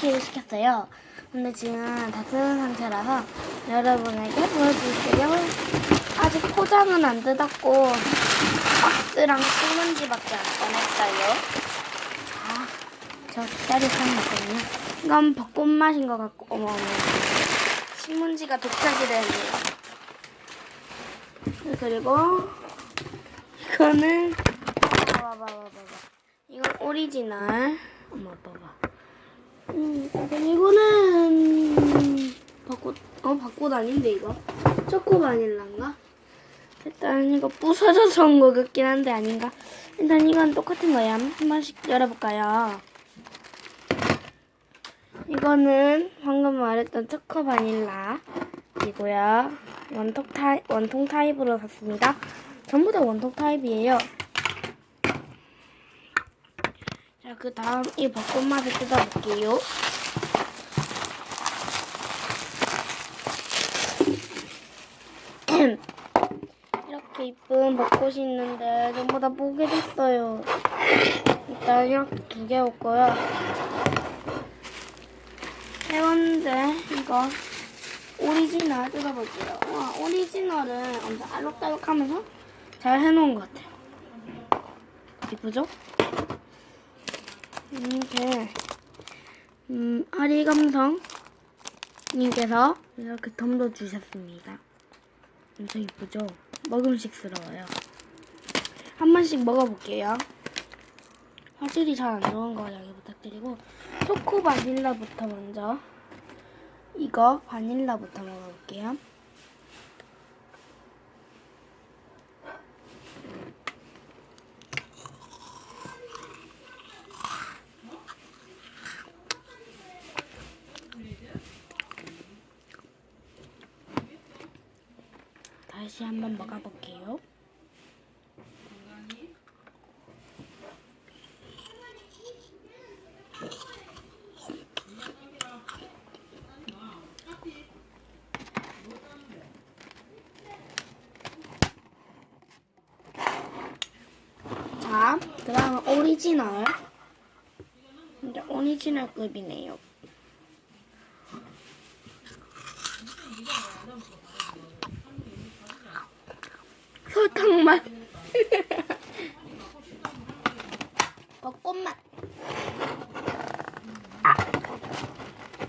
쿠키를 시켰어요. 근데 지금 다 뜯은 상태라서 여러분에게 보여드릴게요. 아직 포장은 안 뜯었고 박스랑 신문지밖에 안 꺼냈어요. 자, 저 기다리시면 거든요 이건 벚꽃 맛인 것 같고 어머 어머 신문지가 독자지래네요. 그리고 이거는 봐봐 봐봐 봐봐 이건 오리지널 엄마 봐봐 음 이거는 벚꽃 어 벚꽃 아닌데 이거? 초코 바닐라인가? 일단 이거 부서져서 온것 같긴 한데 아닌가? 일단 이건 똑같은 거야. 한 번씩 열어볼까요? 이거는 방금 말했던 초코 바닐라이고요. 원통 타입 원통 타입으로 샀습니다. 전부 다 원통 타입이에요 자, 그 다음 이 벚꽃 맛을 뜯어볼게요. 이렇게 이쁜 벚꽃이 있는데 전부 다 보게 됐어요. 일단 이렇게 두 개 올거요. 세 번째 이거 오리지널 뜯어볼게요. 와, 오리지널은 엄청 알록달록하면서 잘 해놓은 것 같아요. 이쁘죠? 이렇게 음, 아리감성 님께서 이렇게 덤도 주셨습니다. 엄청 이쁘죠? 먹음직스러워요. 한 번씩 먹어볼게요. 화질이 잘 안 좋은 거 양해 부탁드리고 초코 바닐라부터 먼저 이거 바닐라부터 먹어볼게요. 다시 한번 먹어볼게요. 자, 그 다음은 오리지널. 이제 오리지널급이네요. 설탕 맛. 벚꽃 맛. 아.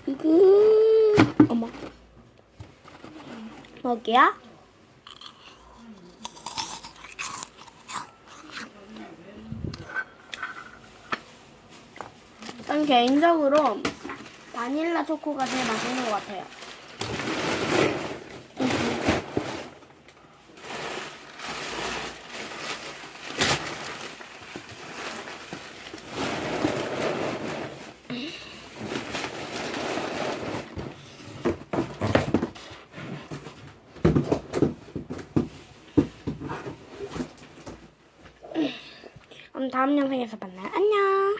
이거 어머. 먹이야? 전 개인적으로 바닐라 초코가 제일 맛있는 것 같아요. 다음 영상에서 만나요. 안녕.